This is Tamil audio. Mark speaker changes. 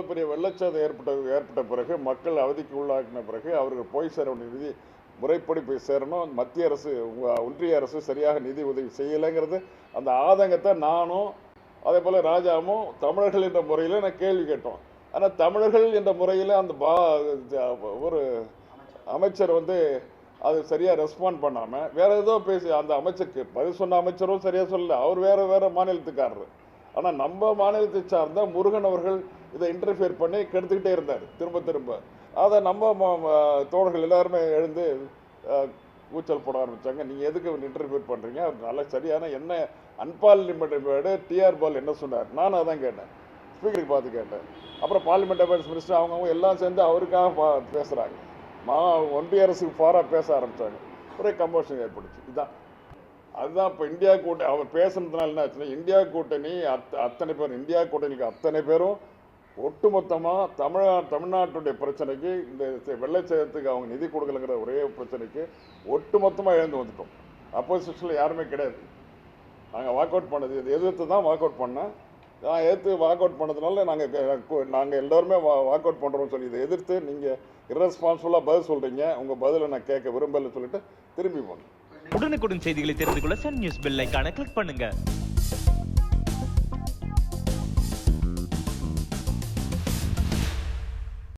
Speaker 1: இவ்வளோ பெரிய வெள்ளச்சாதம் ஏற்பட்டது ஏற்பட்ட பிறகு மக்கள் அவதிக்கு உள்ளாக்கின பிறகு அவர்கள் போய் சேர வேண்டிய நிதி முறைப்படி போய் சேரணும். மத்திய அரசு ஒன்றிய அரசு சரியாக நிதி உதவி செய்யலைங்கிறது. அந்த ஆதங்கத்தை நானும் அதே போல் ராஜாவும் தமிழர்கள் என்ற முறையில் நான் கேள்வி கேட்டோம். ஆனால் தமிழர்கள் என்ற முறையில் அந்த பா ஒரு அமைச்சர் வந்து அது சரியாக ரெஸ்பாண்ட் பண்ணாமல் வேறு ஏதோ பேசி அந்த அமைச்சருக்கு பதில் சொன்ன அமைச்சரும் சரியாக சொல்லலை. அவர் வேறு வேறு மாநிலத்துக்காரர். ஆனால் நம்ம மாநிலத்தை சார்ந்த முருகன் அவர்கள் இதை இன்டர்ஃபியர் பண்ணி கெடுத்துக்கிட்டே இருந்தார். திரும்ப திரும்ப. அதை நம்ம தோழர்கள் எல்லாருமே எழுந்து கூச்சல் போட ஆரம்பித்தாங்க நீங்கள் எதுக்கு இன்டர்ஃபியர் பண்ணுறீங்க அவர் நல்ல சரியான என்ன அன்பார்லிமெண்ட் டிஆர் பால் என்ன சொன்னார்? நானும் அதான் கேட்டேன். ஸ்பீக்கருக்கு பார்த்து கேட்டேன். அப்புறம் பார்லிமெண்ட் அஃபேர்ஸ் மினிஸ்டர் அவங்கவுங்க எல்லாம் சேர்ந்து அவருக்காக பா பேசுகிறாங்க மா ஒன்றிய அரசுக்கு ஃபாராக பேச ஆரம்பித்தாங்க ஒரே கம்போஷன் ஏற்படுச்சு இதுதான் அதுதான் இப்போ இந்தியா கூட்டணி அவர் பேசுனதுனால என்ன ஆச்சுன்னா இந்தியா கூட்டணி அத் அத்தனை பேர் இந்தியா கூட்டணிக்கு அத்தனை பேரும் ஒட்டுமொத்தமாக தமிழா தமிழ்நாட்டுடைய பிரச்சனைக்கு இந்த செ- வெள்ளச்சேதத்துக்கு அவங்க நிதி கொடுக்கலங்கிற ஒரே பிரச்சனைக்கு ஒட்டுமொத்தமாக எழுந்து வந்துட்டோம். அப்போசிஷனில் யாருமே கிடையாது. நாங்கள் வாக் அவுட் பண்ணது இதை எதிர்த்து தான் வாக் அவுட் பண்ணேன். நான் எதிர்த்து வாக் அவுட் பண்ணதுனால நாங்கள் நாங்கள் எல்லாருமே வாக் அவுட் பண்ணுறோம்னு சொல்லி இதை எதிர்த்து நீங்கள் இரஸ்பான்சிபிளாக பதில் சொல்கிறீங்க உங்கள் பதிலை நான் கேட்க விரும்பலைன்னு சொல்லிட்டு திரும்பி போனேன்.
Speaker 2: உடனுக்குடன் செய்திகளை தெரிந்து கொள்ள சன் நியூஸ் பெல் ஐக்கான கிளிக் பண்ணுங்கள்